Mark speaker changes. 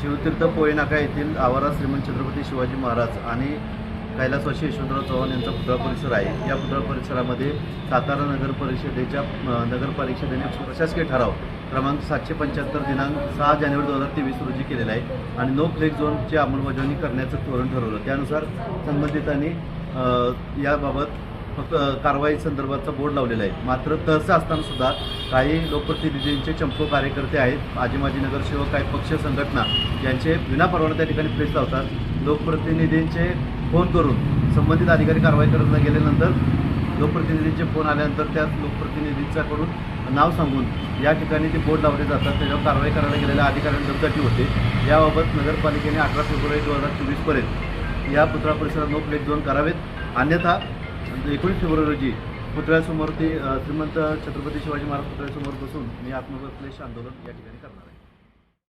Speaker 1: शिवतीर्थ पोळीनाका येथील आवारात श्रीमंत छत्रपती शिवाजी महाराज आणि कैलासवासी यशवंतराव चव्हाण यांचा पुतळा परिसर आहे. या पुतळा परिसरामध्ये सातारा नगर परिषदेच्या अ, नगर परिषदेने प्रशासकीय ठराव क्रमांक सातशे पंच्याहत्तर दिनांक सहा जानेवारी दोन हजार तेवीस रोजी केलेला आहे आणि नो फ्लेक झोनची अंमलबजावणी करण्याचं धोरण ठरवलं. त्यानुसार संबंधितांनी याबाबत कारवाई संदर्भाचा बोर्ड लावलेला आहे. मात्र तहसील असताना सुद्धा काही लोकप्रतिनिधींचे चंपो कार्यकर्ते आहेत. आजी माजी नगरसेवक काही पक्ष संघटना यांचे विनापरवाना त्या ठिकाणी प्रेस लावतात. लोकप्रतिनिधींचे फोन करून संबंधित अधिकारी कारवाई करत गेल्यानंतर लोकप्रतिनिधींचे फोन आल्यानंतर त्या लोकप्रतिनिधींच्याकडून नाव सांगून या ठिकाणी ते बोर्ड लावले जातात त्याच्यावर कारवाई करायला गेलेल्या अधिकाऱ्यांना दमदाटी होते. याबाबत नगरपालिकेने अठरा फेब्रुवारी दोन हजार चोवीसपर्यंत या पुतळा परिसरात नो प्लेट झोन करावेत. अन्यथा म्हणजे एकोणीस फेब्रुवारी रोजी पुतळ्यासमोर ते श्रीमंत छत्रपती शिवाजी महाराज पुतळ्यासमोर बसून मी आत्मविश्लेष आंदोलन या ठिकाणी करणार आहे.